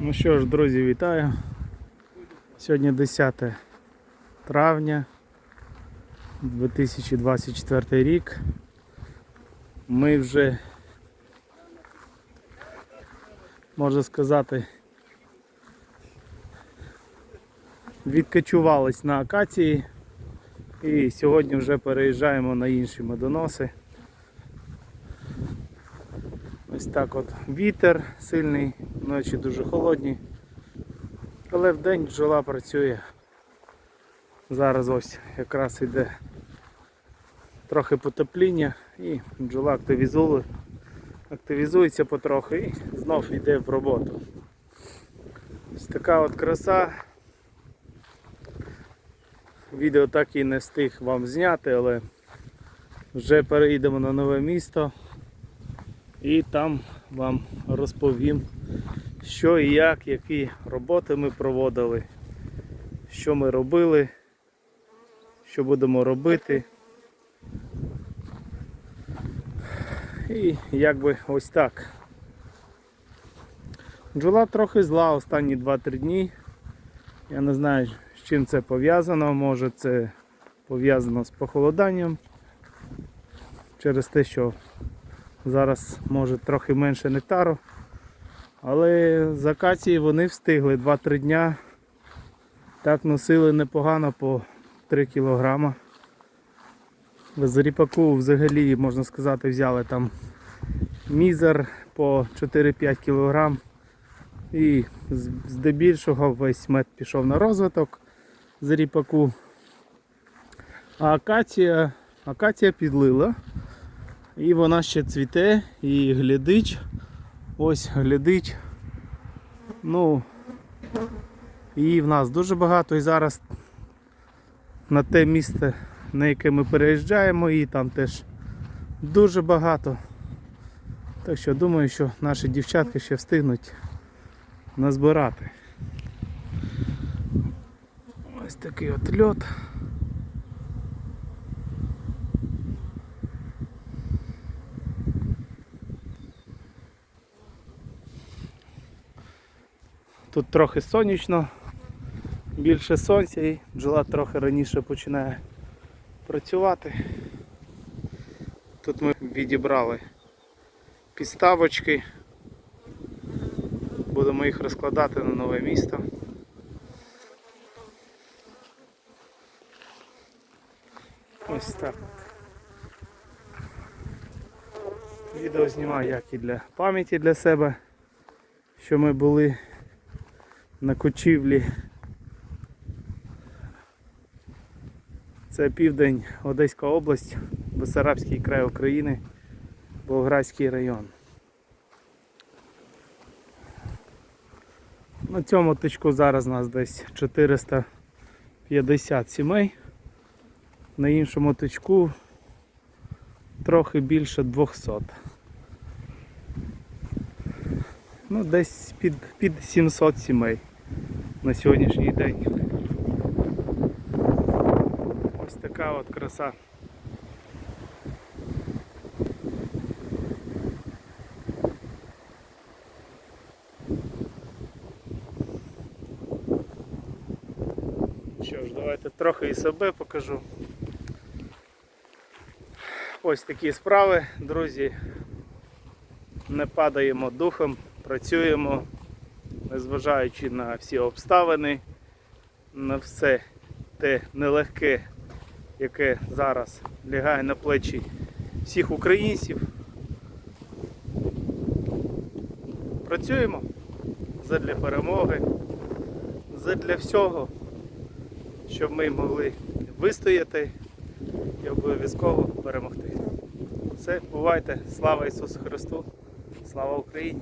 Ну що ж, друзі, вітаю. Сьогодні 10 травня 2024 рік. Ми вже, можна сказати, відкочувались на акації і сьогодні вже переїжджаємо на інші медоноси. Ось так от вітер сильний, ночі дуже холодні. Але вдень бджола працює. Зараз ось якраз йде трохи потепління і бджола активізує, активізується потрохи і знов йде в роботу. Ось така от краса. Відео так і не встиг вам зняти, але вже переїдемо на нове місто і там вам розповім, що і як, які роботи ми проводили, що ми робили, що будемо робити. І якби ось так. Бджола трохи зла останні 2-3 дні. Я не знаю, з чим це пов'язано, може це пов'язано з похолоданням через те, що Зараз може трохи менше нектару. Але з акації вони встигли 2-3 дня. Так носили непогано по 3 кг. З ріпаку взагалі, можна сказати, взяли там мізер по 4-5 кг. І здебільшого весь мед пішов на розвиток з ріпаку. А акація, акація підлила. І вона ще цвіте і глядить. Ось глядить. Ну, її в нас дуже багато і зараз на те місце, на яке ми переїжджаємо, її там теж дуже багато. Так що думаю, що наші дівчатки ще встигнуть назбирати. Ось такий от льот. Тут трохи сонячно, більше сонця і бджола трохи раніше починає працювати. Тут ми відібрали підставочки. Будемо їх розкладати на нове місто. Ось так. Відео знімаю як і для пам'яті для себе, що ми були на кочівлі. Це південь Одеська область, Бесарабський край України, Болградський район. На цьому тичку зараз нас десь 450 сімей. На іншому тичку трохи більше 200. Ну, десь під, під 700 сімей на сьогоднішній день. Ось така от краса. Що ж, давайте трохи і себе покажу. Ось такі справи, друзі. Не падаємо духом, працюємо, незважаючи на всі обставини, на все те нелегке, яке зараз лягає на плечі всіх українців. Працюємо задля перемоги, задля всього, щоб ми могли вистояти і обов'язково перемогти. Все, бувайте, слава Ісусу Христу, слава Україні!